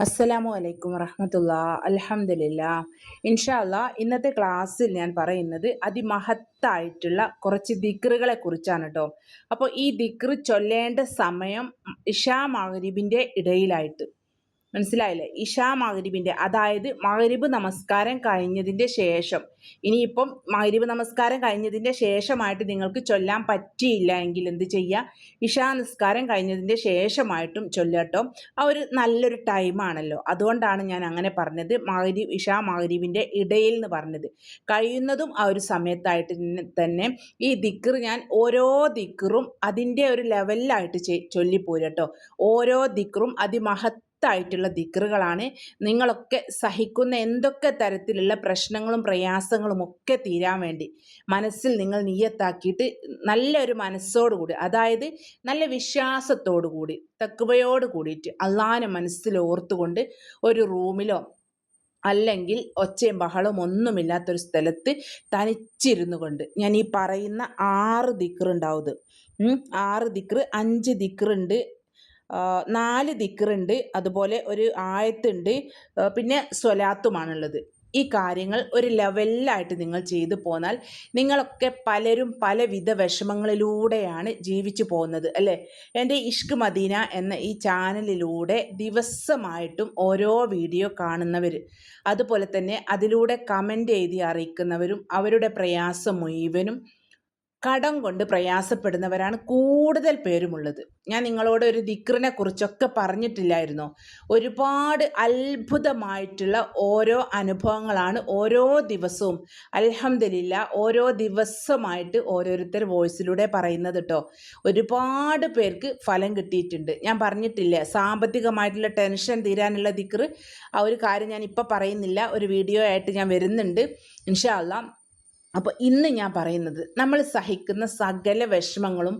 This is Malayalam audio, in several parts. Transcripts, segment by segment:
അസ്സലാമു അലൈക്കും വറഹമത്തുള്ള. അലഹമില്ല ഇൻഷാല്ല ഇന്നത്തെ ക്ലാസ്സിൽ ഞാൻ പറയുന്നത് അതിമഹത്തായിട്ടുള്ള കുറച്ച് ദിക്റുകളെ കുറിച്ചാണ് കേട്ടോ അപ്പോൾ ഈ ദിക്റ് ചൊല്ലേണ്ട സമയം ഇഷാ മഹരീബിന്റെ ഇടയിലായിട്ട് മനസ്സിലായില്ലേ? ഇഷാ മഹരിബിന്റെ അതായത് മഹരിബ് നമസ്കാരം കഴിഞ്ഞതിന്റെ ശേഷം. ഇനിയിപ്പം മഹരിബ് നമസ്കാരം കഴിഞ്ഞതിന്റെ ശേഷമായിട്ട് നിങ്ങൾക്ക് ചൊല്ലാൻ പറ്റിയില്ല എങ്കിൽ എന്ത് ചെയ്യുക ഇഷാ നിസ്കാരം കഴിഞ്ഞതിന്റെ ശേഷമായിട്ടും ചൊല്ലട്ടോ ആ ഒരു നല്ലൊരു ടൈമാണല്ലോ അതുകൊണ്ടാണ് ഞാൻ അങ്ങനെ പറഞ്ഞത്. മഗ്രിബ് ഇഷാ മഗ്രിബിന്റെ ഇടയിൽ എന്ന് പറഞ്ഞത്. കഴിയുന്നതും ആ ഒരു സമയത്തായിട്ട് തന്നെ ഈ ദിക്കർ ഞാൻ ഓരോ ദിക്കറും അതിന്റെ ഒരു ലെവലിലായിട്ട് ചൊല്ലിപ്പോരട്ടോ ഓരോ ദിക്കറും അതിമഹത് മഹത്തായിട്ടുള്ള ദിക്റുകളാണ് നിങ്ങളൊക്കെ സഹിക്കുന്ന എന്തൊക്കെ തരത്തിലുള്ള പ്രശ്നങ്ങളും പ്രയാസങ്ങളും ഒക്കെ തീരാൻ വേണ്ടി. മനസ്സിൽ നിങ്ങൾ നീയത്താക്കിയിട്ട് നല്ലൊരു മനസ്സോടുകൂടി അതായത് നല്ല വിശ്വാസത്തോടു കൂടി തക്കുവയോട് കൂടിയിട്ട് അള്ളാനെ മനസ്സിൽ ഓർത്തുകൊണ്ട് ഒരു റൂമിലോ അല്ലെങ്കിൽ ഒച്ചയും ബഹളവും ഒന്നുമില്ലാത്തൊരു സ്ഥലത്ത് തനിച്ചിരുന്നു കൊണ്ട് ഞാൻ ഈ പറയുന്ന ആറ് ദിക്റുണ്ടാവും ആറ് ദിക്റ് അഞ്ച് ദിക്റുണ്ട്. നാല് ദിക്കറുണ്ട് അതുപോലെ ഒരു ആയത്തുണ്ട് പിന്നെ സ്വലാത്തുമാണുള്ളത്. ഈ കാര്യങ്ങൾ ഒരു ലെവലിലായിട്ട് നിങ്ങൾ ചെയ്തു പോന്നാൽ നിങ്ങളൊക്കെ പലരും പലവിധ വിഷമങ്ങളിലൂടെയാണ് ജീവിച്ചു പോകുന്നത് അല്ലേ? എന്റെ ഇഷ്ക് മദീന എന്ന ഈ ചാനലിലൂടെ ദിവസമായിട്ടും ഓരോ വീഡിയോ കാണുന്നവർ അതുപോലെ തന്നെ അതിലൂടെ കമന്റ് എഴുതി അറിയിക്കുന്നവരും അവരുടെ പ്രയാസം മുഴുവനും കടം കൊണ്ട് പ്രയാസപ്പെടുന്നവരാണ് കൂടുതൽ പേരുമുള്ളത്. ഞാൻ നിങ്ങളോട് ഒരു ദിക്റിനെ കുറിച്ചൊക്കെ പറഞ്ഞിട്ടില്ലായിരുന്നു. ഒരുപാട് അത്ഭുതമായിട്ടുള്ള ഓരോ അനുഭവങ്ങളാണ് ഓരോ ദിവസവും അലഹമില്ല ഓരോ ദിവസമായിട്ട് ഓരോരുത്തർ വോയിസിലൂടെ പറയുന്നത് കേട്ടോ ഒരുപാട് പേർക്ക് ഫലം കിട്ടിയിട്ടുണ്ട്. ഞാൻ പറഞ്ഞിട്ടില്ല സാമ്പത്തികമായിട്ടുള്ള ടെൻഷൻ തീരാനുള്ള ദിക്റ് ആ ഒരു കാര്യം ഞാൻ ഇപ്പം പറയുന്നില്ല. ഒരു വീഡിയോ ആയിട്ട് ഞാൻ വരുന്നുണ്ട്. ഇൻഷാ അല്ലാം അപ്പോൾ ഇന്ന് ഞാൻ പറയുന്നത് നമ്മൾ സഹിക്കുന്ന സകല വിഷമങ്ങളും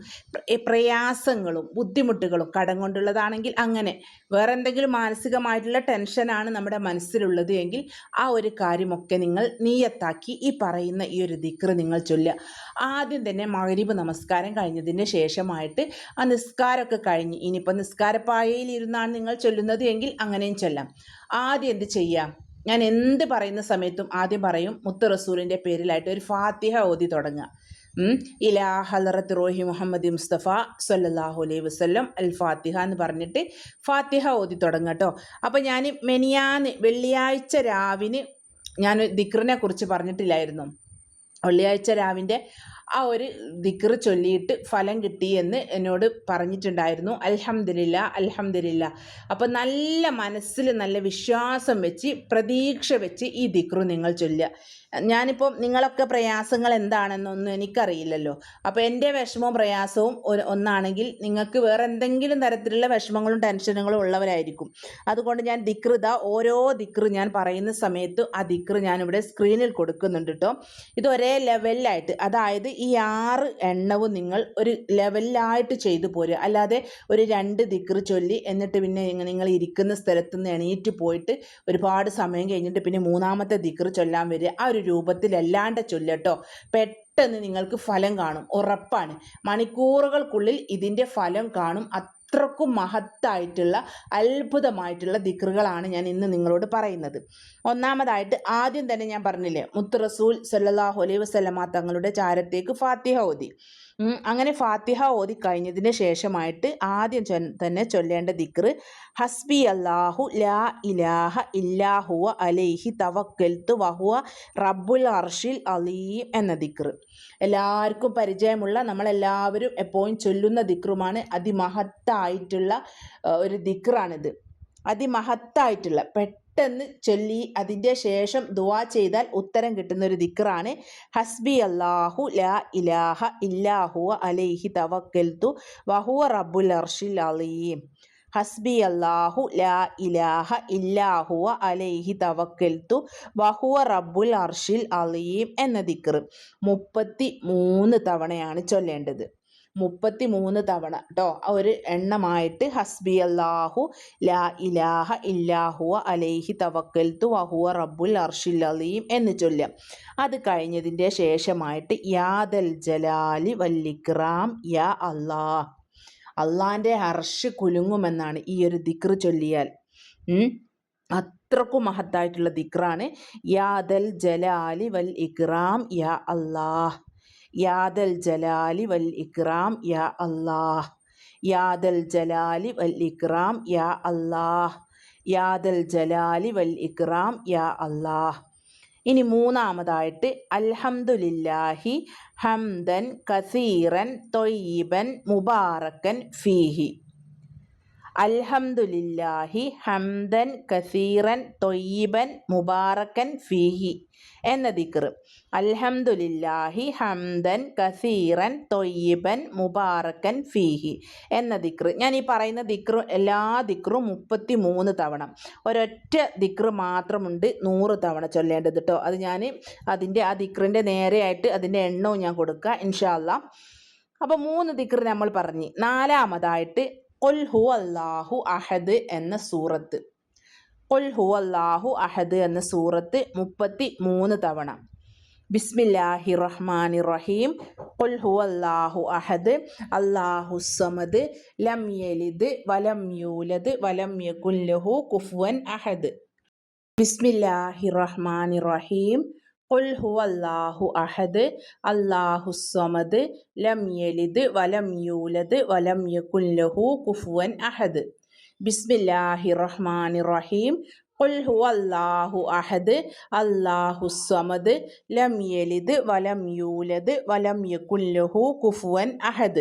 പ്രയാസങ്ങളും ബുദ്ധിമുട്ടുകളും കടം കൊണ്ടുള്ളതാണെങ്കിൽ അങ്ങനെ വേറെ എന്തെങ്കിലും മാനസികമായിട്ടുള്ള ടെൻഷനാണ് നമ്മുടെ മനസ്സിലുള്ളത് എങ്കിൽ ആ ഒരു കാര്യമൊക്കെ നിങ്ങൾ നീയത്താക്കി ഈ പറയുന്ന ഈ ഒരു ദിക്ര നിങ്ങൾ ചൊല്ലുക. ആദ്യം തന്നെ മകരീബ് നമസ്കാരം കഴിഞ്ഞതിന് ശേഷമായിട്ട് ആ നിസ്കാരമൊക്കെ കഴിഞ്ഞ് ഇനിയിപ്പോൾ നിസ്കാരപ്പായയിൽ ഇരുന്നാണ് നിങ്ങൾ ചൊല്ലുന്നത് എങ്കിൽ അങ്ങനെയും ചൊല്ലാം. ആദ്യം എന്ത് ചെയ്യാം? ഞാൻ എന്ത് പറയുന്ന സമയത്തും ആദ്യം പറയും മുത്ത റസൂലിന്റെ പേരിലായിട്ട് ഒരു ഫാത്തിഹ ഓതി തുടങ്ങുക. ഇലാ ഹലറത്ത് റോഹി മുഹമ്മദ് മുസ്തഫ സല്ലാഹു അലൈഹി വസ്ലം അൽ ഫാത്തിഹ എന്ന് പറഞ്ഞിട്ട് ഫാത്തിഹ ഓതി തുടങ്ങുക കേട്ടോ അപ്പോൾ ഞാൻ മെനിയാന്ന് വെള്ളിയാഴ്ച രാവിന് ഞാൻ ദിക്റിനെ കുറിച്ച് പറഞ്ഞിട്ടില്ലായിരുന്നു. വെള്ളിയാഴ്ച രാവിന്റെ ആ ഒരു ദിക്ർ ചൊല്ലിയിട്ട് ഫലം കിട്ടി എന്ന് എന്നോട് പറഞ്ഞിട്ടുണ്ടായിരുന്നു. അൽഹംദില്ല അൽഹംദില്ല അപ്പോൾ നല്ല മനസ്സിൽ നല്ല വിശ്വാസം വെച്ച് പ്രതീക്ഷ വെച്ച് ഈ ദിക്റു നിങ്ങൾ ചൊല്ലുക. ഞാനിപ്പോൾ നിങ്ങളൊക്കെ പ്രയാസങ്ങൾ എന്താണെന്നൊന്നും എനിക്കറിയില്ലല്ലോ. അപ്പോൾ എന്റെ വിഷമവും പ്രയാസവും ഒന്നാണെങ്കിൽ നിങ്ങൾക്ക് വേറെ എന്തെങ്കിലും തരത്തിലുള്ള വിഷമങ്ങളും ടെൻഷനുകളും ഉള്ളവരായിരിക്കും. അതുകൊണ്ട് ഞാൻ ദിക്ൃത ഓരോ ദിക്റ് ഞാൻ പറയുന്ന സമയത്ത് ആ ദിക്റ് ഞാനിവിടെ സ്ക്രീനിൽ കൊടുക്കുന്നുണ്ട് കേട്ടോ ഇത് ഒരേ ലെവലിലായിട്ട് അതായത് ഈ ആറ് എണ്ണവും നിങ്ങൾ ഒരു ലെവലിലായിട്ട് ചെയ്തു പോരുക. അല്ലാതെ ഒരു രണ്ട് ദിക്ർ ചൊല്ലി എന്നിട്ട് പിന്നെ നിങ്ങൾ ഇരിക്കുന്ന സ്ഥലത്ത് നിന്ന് എണീറ്റ് പോയിട്ട് ഒരുപാട് സമയം കഴിഞ്ഞിട്ട് പിന്നെ മൂന്നാമത്തെ ദിക്ർ ചൊല്ലാൻ വരിക. ആ ഒരു രൂപത്തിലല്ലാണ്ട് ചൊല്ലട്ടോ പെട്ടെന്ന് നിങ്ങൾക്ക് ഫലം കാണും. ഉറപ്പാണ്. മണിക്കൂറുകൾക്കുള്ളിൽ ഇതിന്റെ ഫലം കാണും. അത്രക്കും മഹത്തായിട്ടുള്ള അത്ഭുതമായിട്ടുള്ള ദിക്റുകളാണ് ഞാൻ ഇന്ന് നിങ്ങളോട് പറയുന്നത്. ഒന്നാമതായിട്ട് ആദ്യം തന്നെ ഞാൻ പറഞ്ഞില്ലേ മുത്ത് റസൂൽ സല്ലാഹു അലൈഹി വസ്ലമ തങ്ങളുടെ ചാരത്തേക്ക് ഫാത്തിഹ ഓതി. അങ്ങനെ ഫാത്തിഹ ഓതി കഴിഞ്ഞതിന് ശേഷമായിട്ട് ആദ്യം തന്നെ ചൊല്ലേണ്ട ദിക്ർ ഹസ്ബി അല്ലാഹു ലാ ഇലാഹ ഇല്ലാഹുവ അലൈഹി തവക്കൽത്ത് വഹുവ റബ്ബുൽ അർഷിൽ അലീം എന്ന ദിക്റ്. എല്ലാവർക്കും പരിചയമുള്ള നമ്മളെല്ലാവരും എപ്പോഴും ചൊല്ലുന്ന ദിക്റുമാണ് അതിമഹത്തായിട്ടുള്ള ഒരു ദിക്റാണിത്. അതിമഹത്തായിട്ടുള്ള പെട്ടെന്ന് പെട്ടെന്ന് ചൊല്ലി അതിന്റെ ശേഷം ദുവാ ചെയ്താൽ ഉത്തരം കിട്ടുന്ന ഒരു ദിക്റാണ്. ഹസ്ബി അള്ളാഹു ലാ ഇലാഹ ഇല്ലാഹു അലൈഹി തവക്കൽത്തു വഹുവ റബ്ബുൽ അർഷിൽ അലീം. ഹസ്ബി അള്ളാഹു ലാ ഇലാഹ ഇല്ലാഹുവ അലൈഹി തവക്കൽത്തു വഹുവ റബ്ബുൽ അർഷിൽ അലീം എന്ന ദിക്ർ മുപ്പത്തി മൂന്ന് തവണയാണ് ചൊല്ലേണ്ടത്. മുപ്പത്തി മൂന്ന് തവണ കേട്ടോ ഒരു എണ്ണമായിട്ട് ഹസ്ബി അല്ലാഹു ലാ ഇലാഹ ഇല്ലാഹുവ അലൈഹി തവക്കൽത്തു വഹുവ റബ്ബുൽ അർഷിൽ അലീം എന്ന് ചൊല്ലാം. അത് കഴിഞ്ഞതിന്റെ ശേഷമായിട്ട് യാദൽ ജലാലി വല്ലിക്രാം യാ അള്ളാഹ് അള്ളാന്റെ ഹർഷ് കുലുങ്ങുമെന്നാണ് ഈ ഒരു ദിക്ർ ചൊല്ലിയാൽ. അത്രക്കും മഹത്തായിട്ടുള്ള ദിക്റാണ്. യാദൽ ജലാലി വൽ ഇക്റാം യാ അല്ലാഹ്. യാദൽ ജലാലി വൽ ഇക്രാം യാ അല്ലാഹ്. യാദൽ ജലാലി വൽ ഇക്രാം യാ അല്ലാഹ്. യാദൽ ജലാലി വൽ ഇക്രാം യാ അല്ലാഹ്. ഇനി മൂന്നാമതായിട്ട് അൽഹംദുലില്ലാഹി ഹംദൻ കസീറൻ തൊയ്യബൻ മുബാറക്കൻ ഫീഹി. അൽഹംദുലില്ലാഹി ഹംദൻ കസീറൻ തൊയ്യബൻ മുബാറക്കൻ ഫീഹി എന്ന ദിക്ർ. അൽഹംദുലില്ലാഹി ഹംദൻ കസീറൻ തൊയ്യബൻ മുബാറക്കൻ ഫീഹി എന്ന ദിക്ർ. ഞാൻ ഈ പറയുന്ന ദിക്റും എല്ലാ ദിക്റും മുപ്പത്തി മൂന്ന് തവണ. ഒരൊറ്റ ദിക്ർ മാത്രമുണ്ട് നൂറ് തവണ ചൊല്ലേണ്ടത് കേട്ടോ അത് ഞാൻ അതിന്റെ ആ ദിക്റിന്റെ നേരെയായിട്ട് അതിന്റെ എണ്ണവും ഞാൻ കൊടുക്കുക ഇൻഷാല്ല അപ്പോൾ മൂന്ന് ദിക്ർ നമ്മൾ പറഞ്ഞു. നാലാമതായിട്ട് കൊൽ ഹു അല്ലാഹു അഹദ് എന്ന സൂറത്ത്. കൊൽ ഹു അല്ലാഹു അഹദ് എന്ന സൂറത്ത് മുപ്പത്തി മൂന്ന് തവണ. ബിസ്മില്ലാഹി റഹ്മാൻ റഹീം. കൊൽ ഹു അല്ലാഹു അഹദ്. അല്ലാഹു സമദ്. ലം യലിദ്. വലം യൂലദ്. വലം യകുല്ലഹു ലഹു കുഫുവൻ അഹദ്. ബിസ്മില്ലാഹി റഹ്മാൻ റഹീം. قل هو الله أحد الله الصمد لم يلد ولم يولد ولم يكن له كفوا أحد بسم الله الرحمن الرحيم قل هو الله أحد الله الصمد لم يلد ولم يولد ولم يكن له كفوا أحد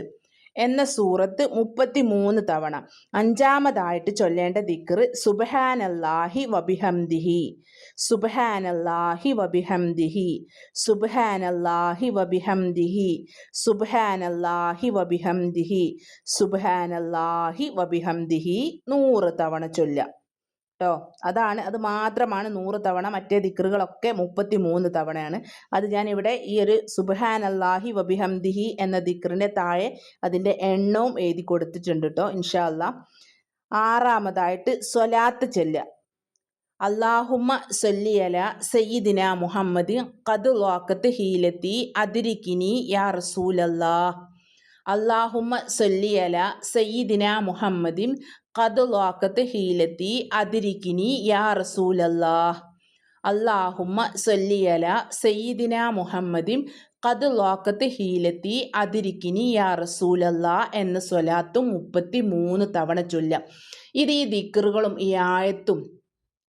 എന്ന സൂറത്ത് മുപ്പത്തി മൂന്ന് തവണ. അഞ്ചാമതായിട്ട് ചൊല്ലേണ്ട ദിക്ർ സുബഹാനല്ലാഹി വബിഹംദിഹി. സുബഹാനല്ലാഹി വബിഹംദിഹി. സുബഹാനല്ലാഹി വബിഹംദിഹി. സുബഹാനല്ലാഹി വബിഹംദിഹി. സുബഹാനല്ലാഹി വബിഹംദിഹി. നൂറ് തവണ ചൊല്ലാം കേട്ടോ അതാണ് അത് മാത്രമാണ് നൂറ് തവണ മറ്റേ ദിക്റുകളൊക്കെ മുപ്പത്തി മൂന്ന് തവണയാണ്. അത് ഞാൻ ഇവിടെ ഈ ഒരു സുബഹാൻ അള്ളാഹി വബിഹംദിഹി എന്ന ദിക്റിന്റെ താഴെ അതിന്റെ എണ്ണവും എഴുതി കൊടുത്തിട്ടുണ്ട് കേട്ടോ ഇൻഷാല്ല ആറാമതായിട്ട് സ്വലാത്ത് ചെല്ലുക. അള്ളാഹുമ്മ സൊല്ലിയല സയ്യിദിന മുഹമ്മദ് കത് വാക്കത്ത് ഹീലത്തി അതിരിക്കിനി യാ റസൂലല്ലാ. അള്ളാഹുമ്മ സൊല്ലിയല സയ്യിദിന മുഹമ്മദിൻ കത് ലോക്കത്ത് ഹീലത്തി അതിരിക്കിനി യാ റസൂലല്ലാ അള്ളാഹുമ്മ സൊല്ലിയല സയ്യിദിന മുഹമ്മദിം കത് ലോക്കത്ത് ഹീലത്തി അതിരിക്കിനി യാ റസൂലല്ലാ എന്ന സ്വലാത്തും മുപ്പത്തി മൂന്ന് തവണ ചൊല്ലാം. ഇത് ഈ ദിക്കറുകളും ഈ ആയത്തും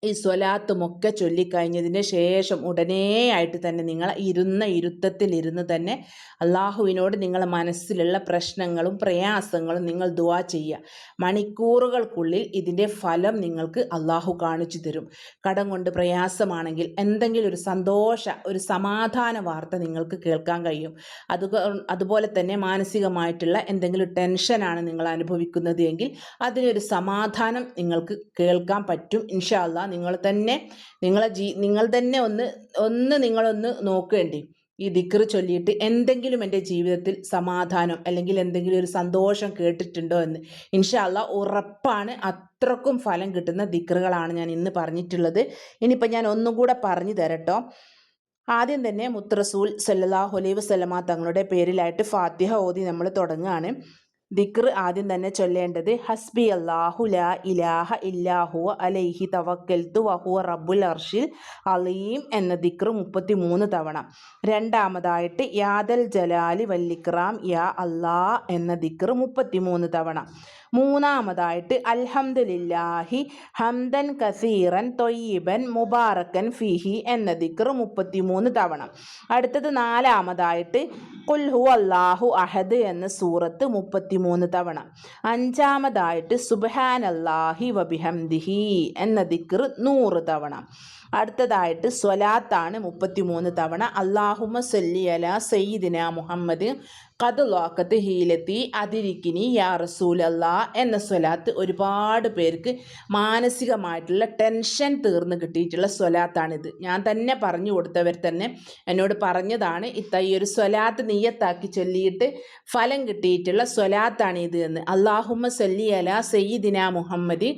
ഈ സ്വലാത്തുമൊക്കെ ചൊല്ലിക്കഴിഞ്ഞതിന് ശേഷം ഉടനെ ആയിട്ട് തന്നെ നിങ്ങൾ ഇരുന്ന ഇരുത്തത്തിലിരുന്ന് തന്നെ അള്ളാഹുവിനോട് നിങ്ങളെ മനസ്സിലുള്ള പ്രശ്നങ്ങളും പ്രയാസങ്ങളും നിങ്ങൾ ദുവാ ചെയ്യുക. മണിക്കൂറുകൾക്കുള്ളിൽ ഇതിന്റെ ഫലം നിങ്ങൾക്ക് അള്ളാഹു കാണിച്ചു തരും. കടം കൊണ്ട് പ്രയാസമാണെങ്കിൽ എന്തെങ്കിലും ഒരു സന്തോഷ ഒരു സമാധാന വാർത്ത നിങ്ങൾക്ക് കേൾക്കാൻ കഴിയും. അത് അതുപോലെ തന്നെ മാനസികമായിട്ടുള്ള എന്തെങ്കിലും ടെൻഷനാണ് നിങ്ങൾ അനുഭവിക്കുന്നത് എങ്കിൽ അതിനൊരു സമാധാനം നിങ്ങൾക്ക് കേൾക്കാൻ പറ്റും. ഇൻഷാ നിങ്ങൾ തന്നെ നിങ്ങളെ ജീ നിങ്ങൾ തന്നെ ഒന്ന് ഒന്ന് നിങ്ങളൊന്ന് നോക്കേണ്ടി. ഈ ദിക്കറ് ചൊല്ലിയിട്ട് എന്തെങ്കിലും എന്റെ ജീവിതത്തിൽ സമാധാനം അല്ലെങ്കിൽ എന്തെങ്കിലും ഒരു സന്തോഷം കേട്ടിട്ടുണ്ടോ എന്ന്. ഇൻഷാല്ല ഉറപ്പാണ് അത്രക്കും ഫലം കിട്ടുന്ന ദിക്കറുകളാണ് ഞാൻ ഇന്ന് പറഞ്ഞിട്ടുള്ളത്. ഇനിയിപ്പോൾ ഞാൻ ഒന്നും കൂടെ പറഞ്ഞു തരട്ടോ. ആദ്യം തന്നെ മുത്തറസൂൽ സല്ലാഹു അലൈഹി സലമ തങ്ങളുടെ പേരിലായിട്ട് ഫാത്തിഹ ഓതി നമ്മൾ തുടങ്ങുകയാണ് ദിക്ർ ആദ്യം തന്നെ ചൊല്ലേണ്ടത് ഹസ്ബി അള്ളാഹു ലാ ഇലാഹ ഇല്ലാഹു അലൈഹി തവക്കൽത്തു വഹുവ റബ്ബുൽ അർഷിൽ അലീം എന്ന ദിക്ർ മുപ്പത്തി മൂന്ന് തവണ. രണ്ടാമതായിട്ട് യാദൽ ജലാലി വല്ലിക്രാം യാ അള്ളാ എന്ന ദിക്ർ മുപ്പത്തി മൂന്ന് തവണ. മൂന്നാമതായിട്ട് അൽഹംദുലില്ലാഹി ഹംദൻ കസീറൻ തൊയ്യബൻ മുബാറക്കൻ ഫിഹി എന്ന ദിക്ർ മുപ്പത്തിമൂന്ന് തവണ. അടുത്തത് നാലാമതായിട്ട് കുൽഹു അള്ളാഹു അഹദ് എന്ന സൂറത്ത് മുപ്പത്തിമൂന്ന് തവണ. അഞ്ചാമതായിട്ട് സുബഹാൻ അള്ളാഹി വബിഹംദിഹി എന്ന ദിക്കർ നൂറ് തവണ. അടുത്തതായിട്ട് സ്വലാത്താണ് മുപ്പത്തിമൂന്ന് തവണ. അള്ളാഹുമ സല്ലി അല സയ്യിദിന മുഹമ്മദ് കത് ലോക്കത്ത് ഹീലത്തി അതിരിക്കിനി യാ റസൂലല്ല എന്ന സ്വലാത്ത് ഒരുപാട് പേർക്ക് മാനസികമായിട്ടുള്ള ടെൻഷൻ തീർന്ന് കിട്ടിയിട്ടുള്ള സ്വലാത്താണിത്. ഞാൻ തന്നെ പറഞ്ഞു കൊടുത്തവർ തന്നെ എന്നോട് പറഞ്ഞതാണ് ഇത്ത ഈ ഒരു സ്വലാത്ത് നീയത്താക്കി ചൊല്ലിയിട്ട് ഫലം കിട്ടിയിട്ടുള്ള സ്വലാത്താണ് ഇത് എന്ന്. അള്ളാഹുമ്മ സല്ലി അല സയ്യിദിന മുഹമ്മദ്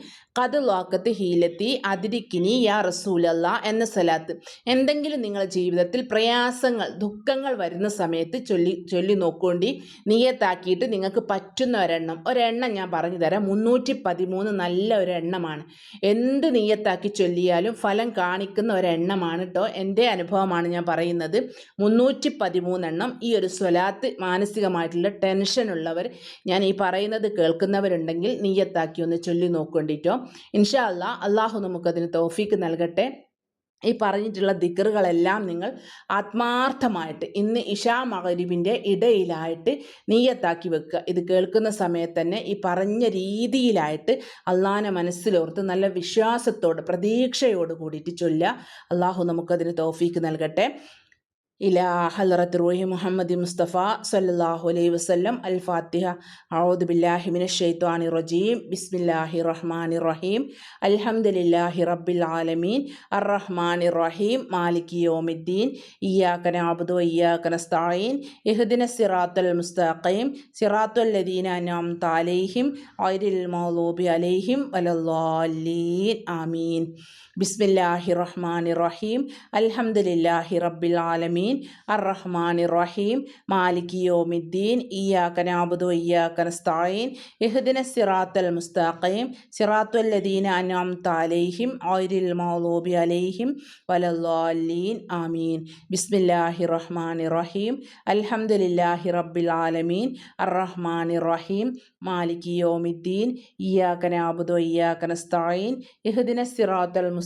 ലോക്കത്ത് ഹീലത്തി അതിരിക്കിനി യാ റസൂലല്ല എന്ന സലാത്ത്. എന്തെങ്കിലും നിങ്ങളുടെ ജീവിതത്തിൽ പ്രയാസങ്ങൾ ദുഃഖങ്ങൾ വരുന്ന സമയത്ത് ചൊല്ലി ചൊല്ലി നോക്കുകൊണ്ടി നീയത്താക്കിയിട്ട് നിങ്ങൾക്ക് പറ്റുന്ന ഒരെണ്ണം. ഒരെണ്ണം ഞാൻ പറഞ്ഞു തരാം. മുന്നൂറ്റി പതിമൂന്ന് നല്ല ഒരു എണ്ണമാണ് എന്ത് നീയത്താക്കി ചൊല്ലിയാലും ഫലം കാണിക്കുന്ന ഒരെണ്ണമാണ് കേട്ടോ എന്റെ അനുഭവമാണ് ഞാൻ പറയുന്നത്. മുന്നൂറ്റി പതിമൂന്നെണ്ണം ഈ ഒരു സ്വലാത്ത് മാനസികമായിട്ടുള്ള ടെൻഷനുള്ളവർ ഞാൻ ഈ പറയുന്നത് കേൾക്കുന്നവരുണ്ടെങ്കിൽ നീയത്താക്കി ഒന്ന് ചൊല്ലി നോക്കേണ്ടിട്ടോ ഇൻഷാ അല്ലാ അള്ളാഹു നമുക്കതിന് തോഫീക്ക് നൽകട്ടെ. ഈ പറഞ്ഞിട്ടുള്ള ദിക്കറുകളെല്ലാം നിങ്ങൾ ആത്മാർത്ഥമായിട്ട് ഇന്ന് ഇഷാ മകരിബിന്റെ ഇടയിലായിട്ട് നീയത്താക്കി വെക്കുക. ഇത് കേൾക്കുന്ന സമയത്ത് തന്നെ ഈ പറഞ്ഞ രീതിയിലായിട്ട് അള്ളാഹാനെ മനസ്സിലോർത്ത് നല്ല വിശ്വാസത്തോട് പ്രതീക്ഷയോട് കൂടിയിട്ട് ചൊല്ലുക. അള്ളാഹു നമുക്കതിന് തോഫീക്ക് നൽകട്ടെ. إلى حضرة روح محمد مصطفى صلى الله عليه وسلم الفاتحة أعوذ بالله من الشيطان الرجيم بسم الله الرحمن الرحيم الحمد لله رب العالمين الرحمن الرحيم مالك يوم الدين إياك نعبد وإياك نستعين اهدنا الصراط المستقيم صراط الذين أنعمت عليهم غير المغضوب عليهم ولا الضالين آمين ബിസ്മില്ലാഹി റഹ്മാനി റഹീം അൽഹംദുലില്ലാഹി റബ്ബിൽ ആലമീൻ അർ റഹ്മാനി റഹീം മാലിക് യോമിദ്ദീൻ. ഇയാക്ക നാബുദു ഇയാക്ക നസ്തായീൻ. ഇഹ്ദിന സിറാത്തൽ മുസ്താഖീം. സിറാത്തുൽ ലദീന അനാം താലേഹിം ഓരിൽ മൗലൂബി അലൈഹിം. വലല്ലാലീൻ ആമീൻ. ബിസ്മില്ലാഹി റഹ്മാനി റഹീം അൽഹംദുലില്ലാഹി റബ്ബിൽ ആലമീൻ അർ റഹ്മാനി റഹീം മാലിക് യോമിദ്ദീൻ. ഇയാക്ക നാബുദു ഇയാക്ക നസ്തായീൻ. ഇഹ്ദിന സിറാത്തൽ മുസ്താഖീം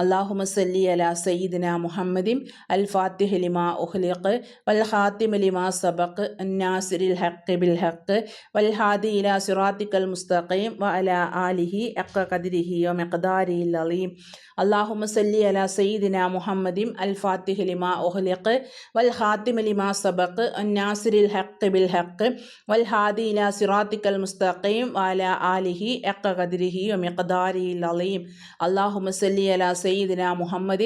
അള്ളാഹുമ സല്ലി അല സയ്യിദിന മുഹമ്മദിം അൽ ഫാത്തിഹ് ലിമ ഉഹ്ലിഖ് വൽ ഹാത്തിമ ലിമ സബഖ് നാസിരിൽ ഹക്ക് ബിൽ ഹക്ക് വൽ ഹാദി ഇല സിറാത്തിക്കൽ മുസ്തഖീം വ അല ആലിഹി അക്ക കദിരിഹി ഒ മെഖദാരി അലീം. അള്ളാഹുമ സല്ലി അല സയ്യിദിന മുഹമ്മദിം അൽ ഫാത്തിഹ് ലിമ ഉഹ്ലിഖ് വൽ ഹാത്തിമ ലിമ സബഖ് നാസിരിൽ ഹക്ക് ബിൽ ഹക്ക് വൽ ഹാദി ഇല സിറാത്തിക്കൽ മുസ്തഖീം വ അല ആലിഹി അക്ക കദിരിഹി ഒ മെഖദാരി അലീം. അള്ളാഹുമ സല്ലി അല സയ്യി سيدنا محمد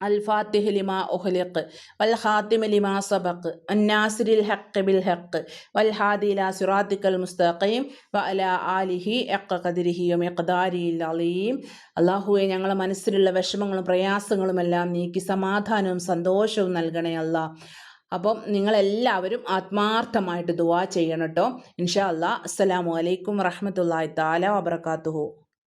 الفاتح لما أخلق والخاتم لما سبق الناصر الحق بالحق والهادي إلى صراطك المستقيم وعلى آله حق قدره ومقداره العظيم അള്ളാഹുവെ ഞങ്ങളെ മനസ്സിലുള്ള വിഷമങ്ങളും പ്രയാസങ്ങളുമെല്ലാം നീക്കി സമാധാനവും സന്തോഷവും നൽകണേ അല്ല അപ്പം നിങ്ങളെല്ലാവരും ആത്മാർത്ഥമായിട്ട് ദുവാ ചെയ്യണം കേട്ടോ ഇൻഷാ അല്ലാ അസ്സലാമു അലൈക്കും വറഹമത്തല്ലാ താല വബർക്കാത്തുഹു